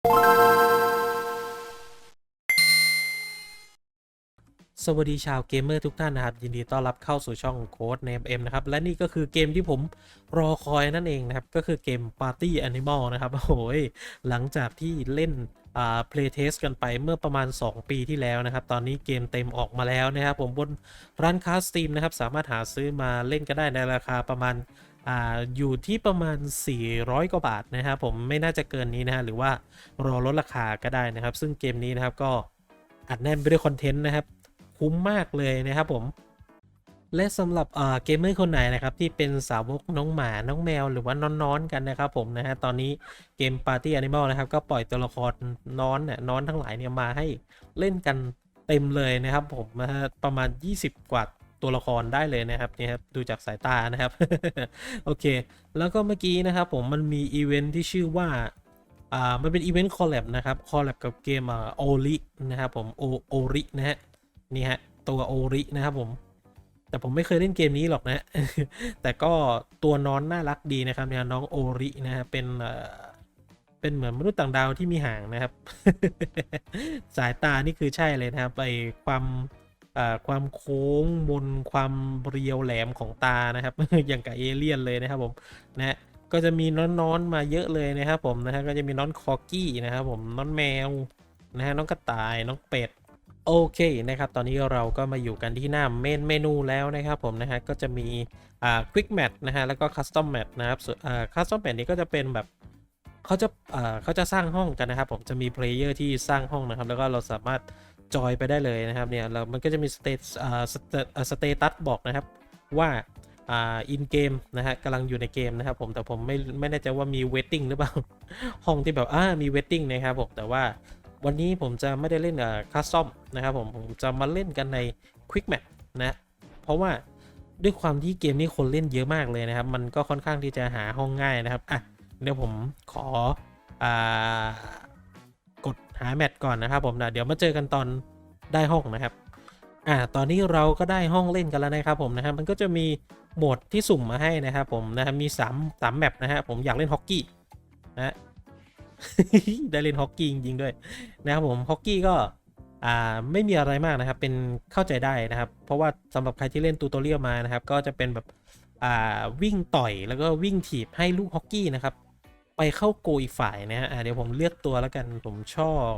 สวัสดีชาวเกมเมอร์ทุกท่านนะครับ ยินดีต้อนรับเข้าสู่ช่องโค้ดเนมเอ็มนะครับ และนี่ก็คือเกมที่ผมรอคอยนั่นเองนะครับ ก็คือเกม Party Animal นะครับโอ้โหยหลังจากที่เล่นอ่า playtest กันไปเมื่อประมาณ 2 ปีที่แล้วนะครับ ตอนนี้เกมเต็มออกมาแล้วนะครับ ผมบนร้านค้า Steam นะครับ สามารถหาซื้อมาเล่นก็ได้ในราคาประมาณ อ่าอยู่ที่ประมาณ 400 กว่าบาทนะครับผมไม่น่าจะเกินนี้นะฮะหรือว่ารอลดราคาก็ได้นะครับ ซึ่งเกมนี้นะครับก็อัดแน่นไปด้วยคอนเทนต์นะครับ คุ้มมากเลยนะครับผมและสำหรับเกมเมอร์คนไหนนะครับที่เป็นสาวกน้องหมา น้องแมวหรือว่าน้อนๆกันนะครับผมนะฮะตอนนี้เกม Party Animal นะครับก็ปล่อยตัวละครน้อนเนี่ยน้อนทั้งหลายเนี่ยมาให้เล่นกันเต็มเลยนะครับผมนะฮะประมาณ 20 กว่า ตัวละครได้เลยนะครับเนี่ยครับดูจากสายตานะครับโอเค แล้วก็เมื่อกี้นะครับผมมันมีอีเวนท์ที่ชื่อว่าอ่ามันเป็นอีเวนต์คอลแลบนะครับคอลแลบกับเกมอ่าโอรินะครับผมโอโอรินะฮะนี่ฮะตัวโอรินะครับผมแต่ผมไม่เคยเล่นเกมนี้หรอกนะ แต่ก็ตัวน้อนน่ารักดีนะครับเนี่ยน้องโอรินะฮะเป็นเอ่อเป็นเหมือนมนุษย์ต่างดาวที่มีหางนะครับ สายตานี่คือใช่เลยนะครับไอความ ความโค้งมนความเรียวแหลมของตานะครับ อย่างกับเอเลี่ยนเลยนะครับผมนะฮะก็จะมีน้อนๆมาเยอะเลยนะครับผมนะฮะก็จะมีน้อนคอกี้นะครับผมน้อนแมวนะฮะน้องกระต่ายน้องเป็ดโอเคนะครับ ตอนนี้เราก็มาอยู่กันที่หน้าเมนเมนูแล้วนะครับผมนะฮะก็จะมีอ่า quick match นะฮะแล้วก็ custom match นะครับอ่า custom match นี้ก็จะเป็นแบบเขาจะอ่าเขาจะสร้างห้องกันนะครับ ผมจะมี player ที่สร้างห้องนะครับ แล้วก็เราสามารถ จอยไปได้เลยนะครับเนี่ยเรามันก็จะมี state อ่า stat- อ่า status บอกนะครับว่าอ่า in game นะฮะกำลังอยู่ในเกมนะครับผมแต่ผมไม่ไม่แน่ใจว่ามี waiting หรือเปล่า ห้องที่แบบอ่ามี waiting นะครับผมแต่ว่าวันนี้ผมจะไม่ได้เล่นอ่คัสตอมนะครับผมผมจะมาเล่นกันใน Quick Match นะเพราะว่าด้วยความที่เกมนี้คนเล่นเยอะมากเลยนะครับ มันก็ค่อนข้างที่จะหาห้องง่ายนะครับอะเดี๋ยวผมขออ่า หาแมตช์ก่อนนะครับผมนะเดี๋ยวมาเจอกันตอนได้ห้องนะครับ อ่า ตอนนี้เราก็ได้ห้องเล่นกันแล้วนะครับผมนะครับมันก็จะมีโหมดที่สุ่มมาให้นะครับผมนะครับมี3 3แมปนะฮะผมอยากเล่นฮอกกี้นะได้เล่นฮอกกี้จริงๆด้วยนะครับผมฮอกกี้ก็อ่าไม่มีอะไรมากนะครับ เป็นเข้าใจได้นะครับ เพราะว่าสำหรับใครที่เล่นตูตอเรียลมานะครับ ก็จะเป็นแบบอ่าวิ่งต่อยแล้วก็วิ่งถีบให้ลูกฮอกกี้นะครับ ไปเข้าโกอีกฝ่ายนะฮะเดี๋ยวผมเลือกตัวแล้วกันผมชอบ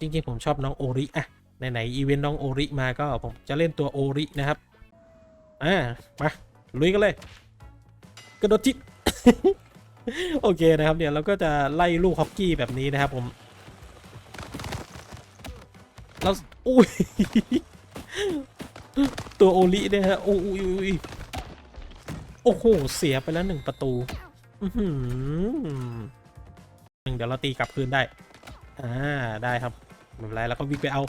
จริงๆผมชอบน้องโอริอะไหนๆอีเวนต์น้องโอริมาก็ผมจะเล่นตัวโอรินะครับอ่ามาลุยกันเลยกระโดดทิโอเคนะครับเนี่ยเราก็จะไล่ลูกฮอกกี้แบบนี้นะครับผมแล้วอุ้ยตัวโอลิเนี่ยฮะอุ้ยโอ้โหเสียไปแล้วหนึ่งประตู อื้อหือเดี๋ยวเราตีกลับคืนได้ อ่า ได้ครับไม่เป็นไรแล้วก็วิ่งไปเอา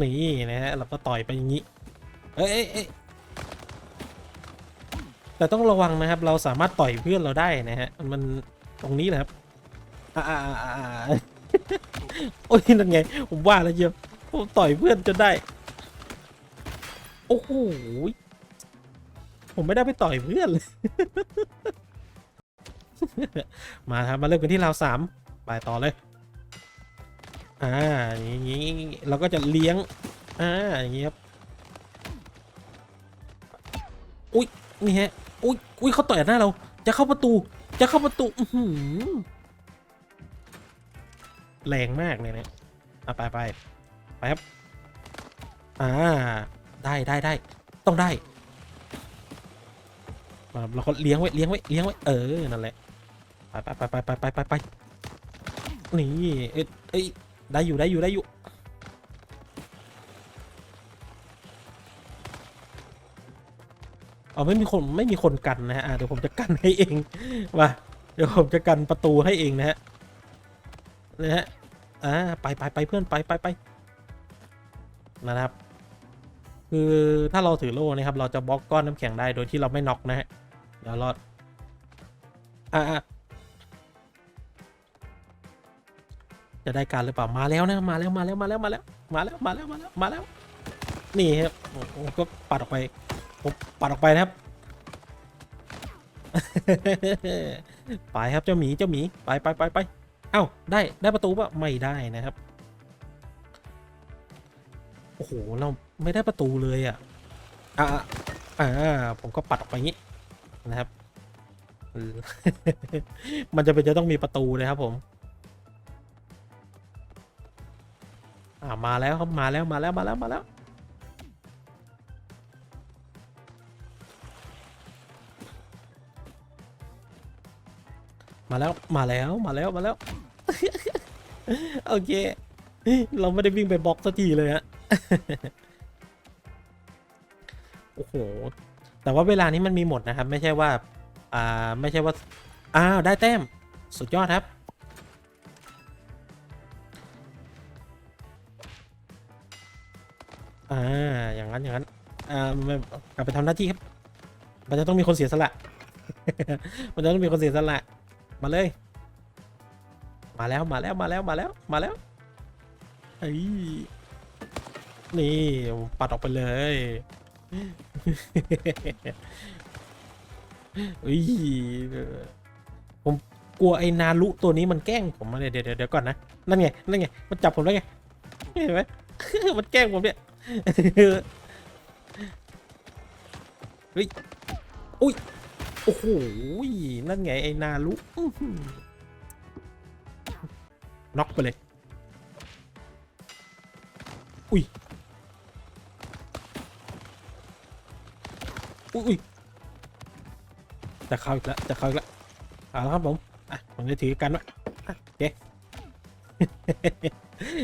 นี่นะฮะ เราก็ต่อยไปอย่างนี้ เอ้ยเอ้ยแต่ต้องระวังนะครับ เราสามารถต่อยเพื่อนเราได้นะฮะ มันตรงนี้แหละครับ อ่าโอ้ยนั่นไง ผมว่าแล้วเชียวผมต่อยเพื่อนจนได้ โอ้โห ผมไม่ได้ไปต่อยเพื่อนเลย มาครับมาเริ่มกันที่ราวสามไปต่อเลย อ่าอย่างงี้เราก็จะเลี้ยง อ่าอย่างงี้ครับ อุ้ยนี่ฮะ อุ้ยอุ้ยเขาต่อยหน้าเรา จะเข้าประตู จะเข้าประตูอืแรงมากเลยเนี่ยอะไปไปไปครับ อ่า ได้ได้ได้ ต้องได้มาเราก็เลี้ยงไว้ เลี้ยงไว้ เลี้ยงไว้ เออ นั่นแหละ ไปไปไปไปไปไปไปไปไเอ้ยเอ้ยได้อยู่ได้อยู่ได้อยู่เอาไม่มีคนไม่มีคนกันนะฮะเดี๋ยวผมจะกันให้เองมาเดี๋ยวผมจะกันประตูให้เองนะฮะนะฮะอ่าไปไปไปเพื่อนไปไปไปนะครับ คือถ้าเราถือโล่นะครับ เราจะบล็อกก้อนน้ำแข็งได้โดยที่เราไม่น็อกนะฮะเดี๋ยวรอดอ่า จะได้การหรือเปล่ามาแล้วนะมาแล้วมาแล้วมาแล้วมาแล้วมาแล้วมาแล้วมาแล้วมาแล้วนี่ครับโอ้โหก็ปัดออกไปผมปัดออกไปนะครับไปครับเจ้าหมีเจ้าหมีไปไปไปไปเอ้าได้ได้ประตูปะไม่ได้นะครับโอ้โหเราไม่ได้ประตูเลยอะอ่าอ่าผมก็ปัดออกไปงี้นะครับเออมันจะเป็นจะต้องมีประตูเลยครับผม อ่ามาแล้วครับมาแล้วมาแล้วมาแล้วมาแล้วมาแล้วมาแล้วมาแล้วมาแล้วโอเค เราไม่ได้วิ่งไปบล็อกสักทีเลยฮะโอ้โหแต่ว่าเวลานี้มันมีหมดนะครับ ไม่ใช่ว่า อ่า ไม่ใช่ว่า อ้าว ได้แต้ม สุดยอดครับ อย่างนั้นอย่างนั้นอ่ากลับไปทำหน้าที่ครับ มันจะต้องมีคนเสียสละ มันจะต้องมีคนเสียสละ มาเลย มาแล้วมาแล้วมาแล้วมาแล้วมาแล้วไอ้ยนี่ปัดออกไปเลยเฮ้ยผมกลัวไอ้นารุตัวนี้มันแกล้งผมมาเดี๋ยวเดี๋ยวเดี๋ยวก่อนนะ นั่นไง นั่นไง มันจับผมได้วไง เห็นไหมมันแกล้งผมเนี่ย เฮ้ยอุ้ยโอ้โหนั่นไงไอ้นารุน็อกไปเลยอุ้ยอุ้ย อุ้ยจะเข้าอีกแล้วจะเข้าอีกแล้วเอาละครับผมอะผมจะถือกันไว้อะโอเค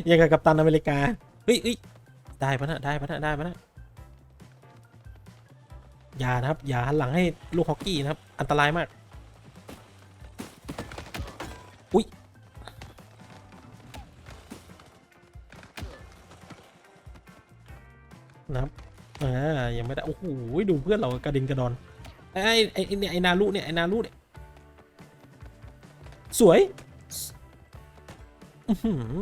ยังกับกัปตันอเมริกาเฮ้ยเฮ้ยได้ปะนะได้ปะนะได้ปะนะ อย่านะครับ อย่าหันหลังให้ลูกฮอกกี้นะครับ อันตรายมาก อุ้ยนะครับอ่ายังไม่ได้ โอ้โหดูเพื่อนเรากระดิ่งกระดอนไอ้ไอ้ไอ้เนี่ยไอ้นารุเนี่ยไอ้นารุเนี่ยสวย อื้อหือ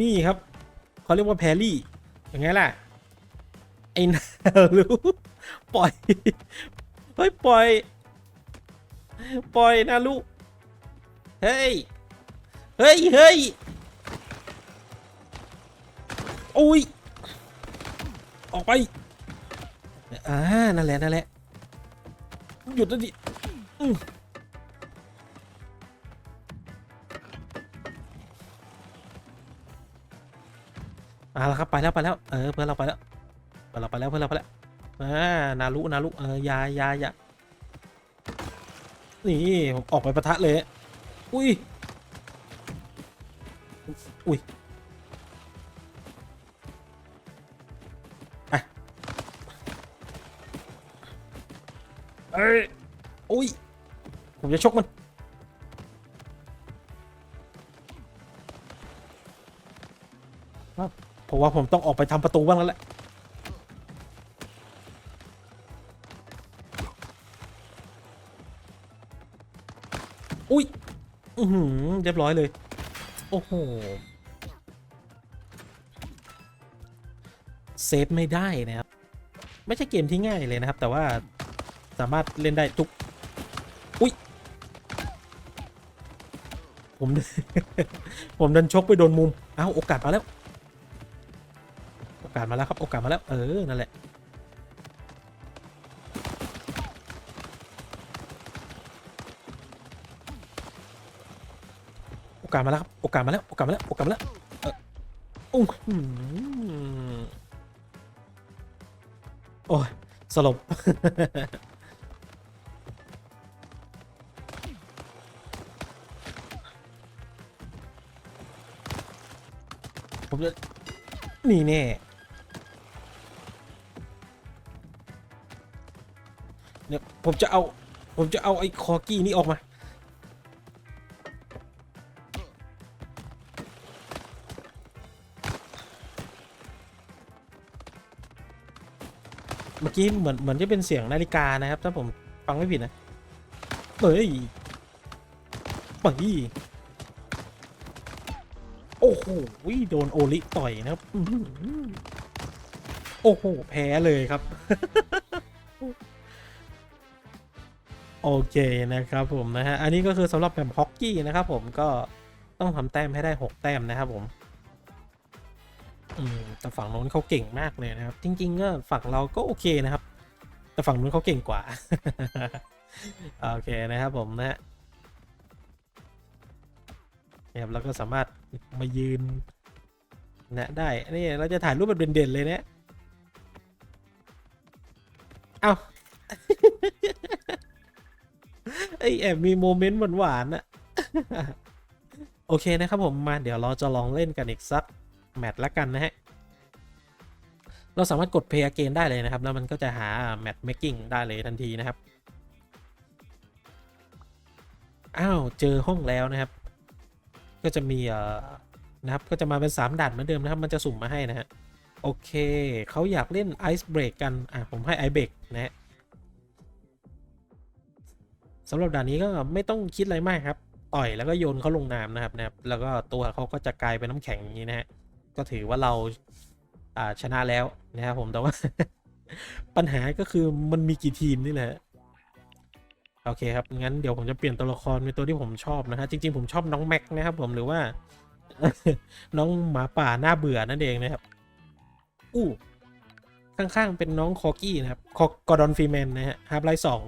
นี่ครับเขาเรียกว่าแพรี่ยังไงล่ะไอ้นารุปล่อยเฮ้ยปล่อย ปล่อยนารุเฮ้ยเฮ้ยเฮ้ยโอ้ยออกไปอ่านั่นแหละนั่นแหละหยุดแล้วดิ เอาละครับไปแล้วไปแล้วเออเพื่อนเราไปแล้วเพื่อนเราไปแล้วเพื่อนเราไปแล้วอ่านารุนารุเออยายายานี่ผมออกไปประทะเลยอุ้ยอุ้ยเอ้ยอุ้ยผมจะชกมัน ผมว่าผมต้องออกไปทำประตูบ้างแล้วแหละ อุ้ย อือหือเรียบร้อยเลย โอ้โห เซฟไม่ได้นะครับ ไม่ใช่เกมที่ง่ายเลยนะครับ แต่ว่าสามารถเล่นได้ทุก อุ้ย ผม ผมดันชกไปโดนมุม เอ้าโอกาสมาแล้วาสมาแล้วครับ โอกาสมาแล้ว เออ นั่นแหละ โอกาสมาแล้วครับ โอกาสมาแล้ว โอกาสมาแล้ว โอกาสมาแล้วเอออุ้งโอ้ยสลบผมจะนี่แน่ เนี่ยผมจะเอา ผมจะเอาไอ้คอกี้นี่ออกมา เมื่อกี้เหมือนเหมือนจะเป็นเสียงนาฬิกานะครับ ถ้าผมฟังไม่ผิดนะ เฮ้ยไปโอ้โหโดนโอลิต่อยนะครับ โอ้โห แพ้เลยครับ โอเคนะครับผมนะฮะ อันนี้ก็คือสำหรับแบบฮอกกี้นะครับผมก็ต้องทำแต้มให้ได้ 6 แต้มนะครับผม อืมแต่ฝั่งโน้นเขาเก่งมากเลยนะครับ จริง ๆ ก็ฝั่งเราก็โอเคนะครับ แต่ฝั่งโน้นเขาเก่งกว่า โอเคนะครับผมนะฮะเนี่ยครับเราก็สามารถมายืนนะได้ นี่เราจะถ่ายรูปแบบเด่นๆเลยเนี่ยเอา ไอแอบมีโมเมนต์หวานๆอะโอเคนะครับผมมาเดี๋ยวเราจะลองเล่นกันอีกสักแมตช์ละกันนะฮะ เราสามารถกด Play Again ได้เลยนะครับ แล้วมันก็จะหาแมตช์ Making ได้เลยทันทีนะครับ อ้าว เจอห้องแล้วนะครับ ก็จะมีเอ่อนะครับก็จะมาเป็น 3ด่านเหมือนเดิมนะครับ มันจะสุ่มมาให้นะฮะ โอเค เขาอยากเล่น Ice Break กัน อะ ผมให้ Ice Break นะฮะ สำหรับด่านนี้ก็ไม่ต้องคิดอะไรมากครับ ต่อยแล้วก็โยนเขาลงน้ำนะครับนะครับ แล้วก็ตัวเขาก็จะกลายเป็นน้ำแข็งอย่างนี้นะฮะ ก็ถือว่าเราอ่าชนะแล้วนะครับผม แต่ว่า ปัญหาก็คือมันมีกี่ทีมนี่แหละ โอเคครับ งั้นเดี๋ยวผมจะเปลี่ยนตัวละครเป็นตัวที่ผมชอบนะฮะ จริง ๆ ผมชอบน้องแม็กนะครับผม หรือว่า น้องหมาป่าหน้าเบื่อนั่นเองนะครับ อู้ ข้างๆเป็นน้องคอกี้นะครับ คอกอดอนฟรีแมนนะฮะฮาร์ปไลท์สอง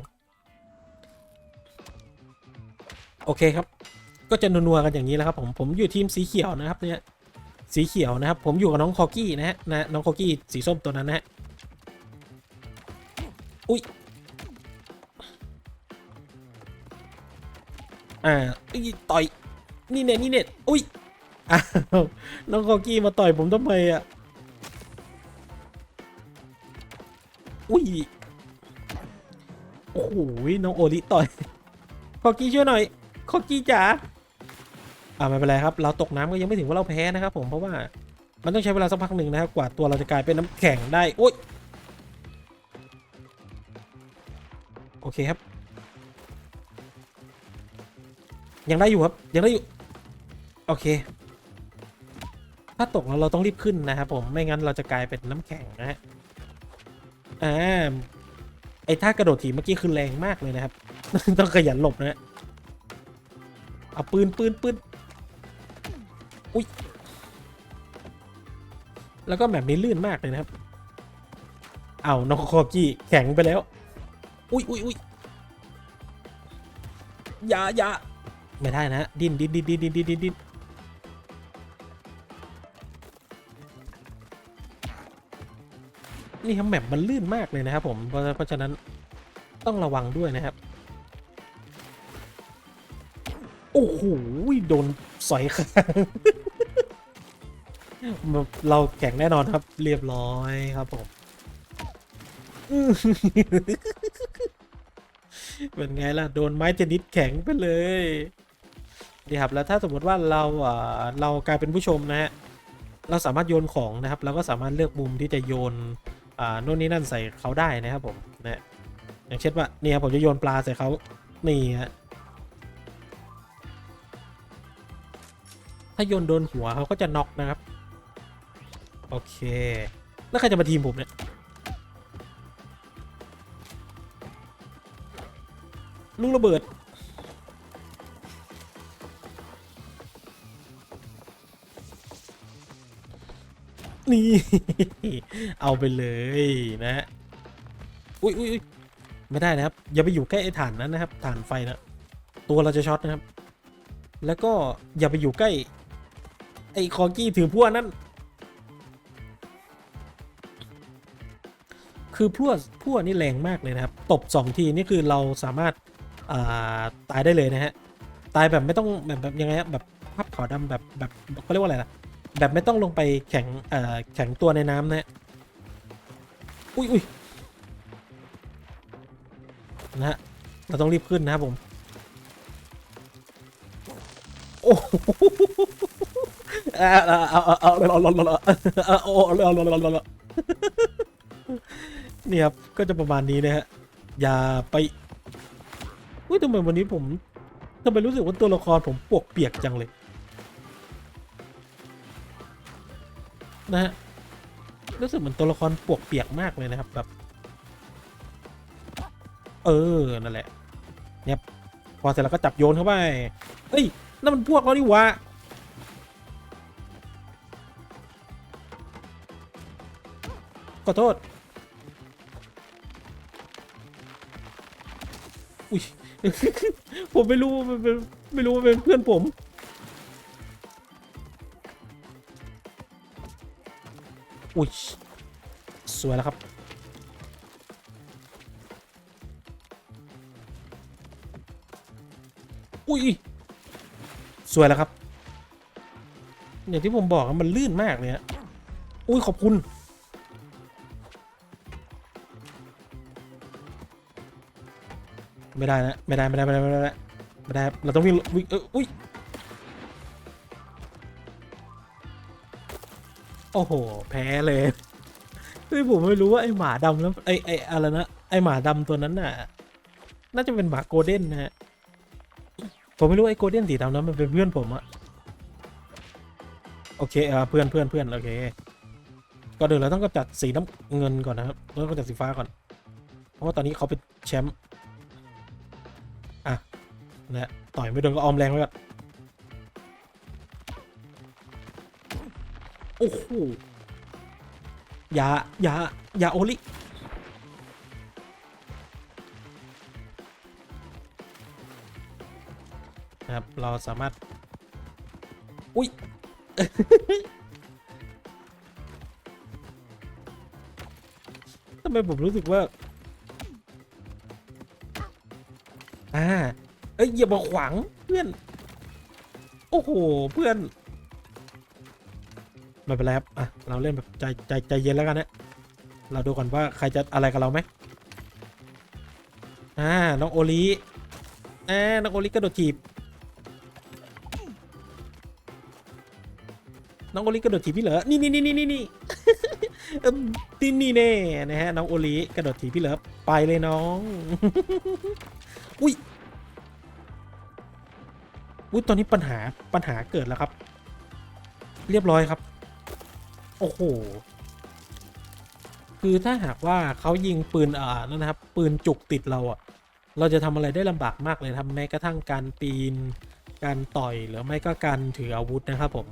โอเคครับ ก็จะนัวๆกันอย่างนี้แล้วครับผม ผมอยู่ทีมสีเขียวนะครับเนี่ย สีเขียวนะครับ ผมอยู่กับน้องคอกี้นะฮะนะน้องคอกี้สีส้มตัวนั้นนะฮะ อุ้ย อ่าอุ้ยต่อย นี่เน็ตนี่เน็ตอุ้ยอ้าวน้องคอกี้มาต่อยผมทำไมอะ อุ้ย โอ้โหน้องโอริต่อยคอกี้ช่วยหน่อย คอกี้จ๋าอ่าไม่เป็นไรครับ เราตกน้ำก็ยังไม่ถึงว่าเราแพ้นะครับผมเพราะว่ามันต้องใช้เวลาสักพักหนึ่งนะครับกว่าตัวเราจะกลายเป็นน้ำแข็งได้โอ้ยโอเคครับ ยังได้อยู่ครับยังได้อยู่โอเค ถ้าตกแล้วเราต้องรีบขึ้นนะครับผมไม่งั้นเราจะกลายเป็นน้ำแข็งนะฮะอ่าไอ้ท่ากระโดดถีบเมื่อกี้คือแรงมากเลยนะครับ ต้องขยันหลบนะฮะ เอาปืนปืนปืนอุ้ยแล้วก็แบบนี้ลื่นมากเลยนะครับ เอานอกคอกี้แข็งไปแล้ว อุ้ยอุ้ยอุ้ยอย่าอย่าไม่ได้นะ ดิ้นดิ้นดิ้นดิ้นดิ้นดิ้นดิ้นนี่ครับแมปมันลื่นมากเลยนะครับผม เพราะฉะนั้นต้องระวังด้วยนะครับ โอ้โหโดนสอยข้างเราแข่งแน่นอนครับเรียบร้อยครับผมเป็นไงล่ะ โดนไม้เทนนิสแข็งไปเลยดีครับแล้วถ้าสมมติว่าเราอ่าเรากลายเป็นผู้ชมนะฮะเราสามารถโยนของนะครับเราก็สามารถเลือกมุมที่จะโยนอ่าโน่นนี่นั่นใส่เขาได้นะครับผมนะอย่างเช่นว่าเนี่ยผมจะโยนปลาใส่เขานี่ฮะ ถ้าโยนโดนหัวเขาก็จะน็อกนะครับ โอเค แล้วใครจะมาทีมผมเนี่ย ลูกระเบิด นี่ เอาไปเลยนะฮะอุ้ยอุ้ยไม่ได้นะครับ อย่าไปอยู่ใกล้ไอ้ฐานนั้นนะครับฐานไฟนะ ตัวเราจะช็อตนะครับ แล้วก็อย่าไปอยู่ใกล้ ไอ้คอกี้ถือพ่วนั้นคือพ่วกพวนี่แรงมากเลยนะครับ ตบสองทีนี่คือเราสามารถาตายได้เลยนะฮะ ตายแบบไม่ต้องแบบแบบยังไงแบบภาพขาวดำแบบแบบเขาเรียกว่าอะไรล่ะ แบบไม่ต้องลงไปแข็งแข็งตัวในน้ำนะฮะ อุ้ยอุ้ยนะฮะ เราต้องรีบขึ้นนะครับผม โอ้ นี่ครับ ก็จะประมาณนี้นะฮะ อย่าไปอุ้ยทำไมวันนี้ผมทำไมรู้สึกว่าตัวละครผมปวกเปียกจังเลย นะฮะ รู้สึกเหมือนตัวละครปวกเปียกมากเลยนะครับแบบ เออ นั่นแหละเนี่ยพอเสร็จแล้วก็จับโยนเข้าไป เฮ้ยนั่นมันพวกเราดิวะ ขอโทษ อุ้ย ผมไม่รู้ว่ามันเป็นไม่รู้ว่าเป็นเพื่อนผม อุ้ย สวยแล้วครับ อุ้ย สวยแล้วครับ อย่างที่ผมบอกมันลื่นมากเลยฮะอุ้ยขอบคุณ ไม่ได้นะไม่ได้ไม่ได้ไม่ได้ไม่ได้ไม่ได้เราต้องวิ่งวิ่งเอออุ้ยโอ้โห แพ้เลยเฮ้ยผมไม่รู้ว่าไอหมาดำแล้วไอไออะไรนะไอหมาดำตัวนั้นน่ะ น่าจะเป็นหมาโกลเด้นนะฮะผมไม่รู้ไอโกลเด้นสีดำนั้นมันเป็นเพื่อนผมอะโอเคเออเพื่อนเพื่อนเพื่อนโอเคก่อนอื่นเราต้องกำจัดสีน้ำเงินก่อนนะครับต้องกำจัดสีฟ้าก่อน เพราะว่าตอนนี้เขาเป็นแชมป์ นะต่อยไม่โดนก็ออมแรงไว้ก่อนโอ้โหอย่าอย่าอย่าโอลินะครับเราสามารถ อุ้ยทำไมผมรู้สึกว่า อ่า เอ้ยอย่ามาขวางเพื่อน โอ้โหเพื่อนไม่เป็นไรครับอะเราเล่นแบบใจใจใจเย็นแล้วกันนะเราดูก่อนว่าใครจะอะไรกับเราไหมอ่าน้องโอลิอ่าน้องโอลิกระโดดจีบน้องโอลิกระโดดถีบพี่เหรอนี่นี่นี่นี่นี่นี่นี่นี่แน่นะฮะน้องโอลิกระโดดถีบพี่เหรอไปเลยน้อง อุ้ย อุ้ยตอนนี้ปัญหาปัญหาเกิดแล้วครับ เรียบร้อยครับ โอ้โห คือถ้าหากว่าเขายิงปืนอ่านั่นนะครับ ปืนจุกติดเราอะเราจะทำอะไรได้ลำบากมากเลยทำแม้กระทั่งการปีน การต่อยหรือไม่ก็การถืออาวุธนะครับผม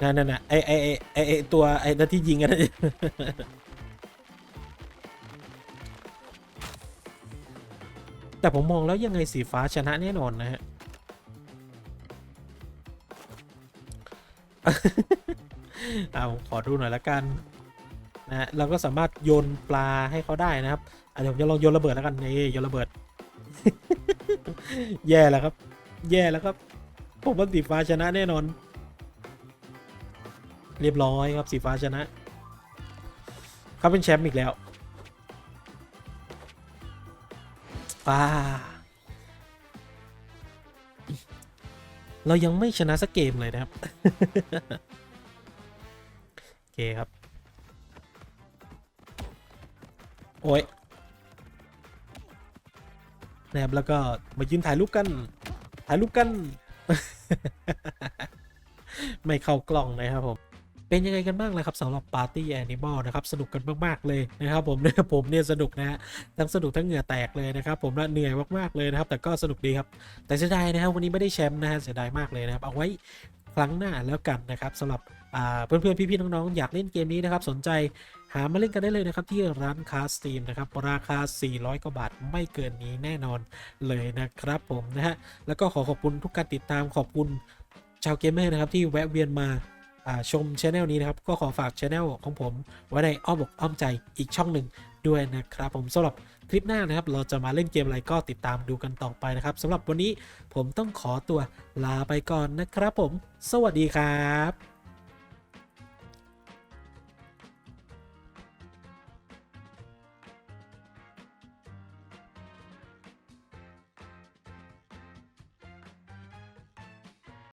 นั่นนั่นน่ะไอไอไอไอไอตัวไอนั่นที่ยิงกันนะแต่ผมมองแล้วยังไงสีฟ้าชนะแน่นอนนะฮะ เอาขอดูหน่อยละกันนะฮะเราก็สามารถโยนปลาให้เขาได้นะครับอะเดี๋ยวผมจะลองโยนระเบิดแล้วกันนี่โยนระเบิด แย่แล้วครับ แย่แล้วครับผมว่าสีฟ้าชนะแน่นอน เรียบร้อยครับสีฟ้าชนะเขาเป็นแชมป์อีกแล้วป้าเรายังไม่ชนะสักเกมเลยนะครับ เคครับ โอ้ยนะครับแล้วก็มายืนถ่ายรูปกัน ถ่ายรูปกัน ไม่เข้ากล้องนะครับผม เป็นยังไงกันบ้างเลยครับสำหรับปาร์ตี้แอนิมอลนะครับ สนุกกันมาก ๆ เลยนะครับผมเนี่ยผมเนี่ยสนุกนะฮะทั้งสนุกทั้งเหงื่อแตกเลยนะครับ ผมและเหนื่อยมากๆเลยนะครับ แต่ก็สนุกดีครับ แต่เสียดายนะครับวันนี้ไม่ได้แชมป์นะฮะเสียดายมากเลยนะครับ เอาไว้ครั้งหน้าแล้วกันนะครับสำหรับ เพื่อนๆ พี่ๆ น้อง ๆ อยากเล่นเกมนี้นะครับ สนใจหามาเล่นกันได้เลยนะครับ ที่ร้านค้าสตรีมนะครับ ราคา 400 กว่าบาท ไม่เกินนี้แน่นอนเลยนะครับผมนะฮะ แล้วก็ขอขอบคุณทุกการติดตามขอบคุณชาวเกมเมอร์นะครับที่แวะเวียนมาอ่าชมช anel นี้นะครับ ก็ขอฝากช anel ของผม ไว้ในอ้อมอกอ้อมใจอีกช่องหนึ่งด้วยนะครับผมสำหรับคลิปหน้านะครับ เราจะมาเล่นเกมอะไรก็ติดตามดูกันต่อไปนะครับสำหรับวันนี้ผมต้องขอตัวลาไปก่อนนะครับผม สวัสดีครับ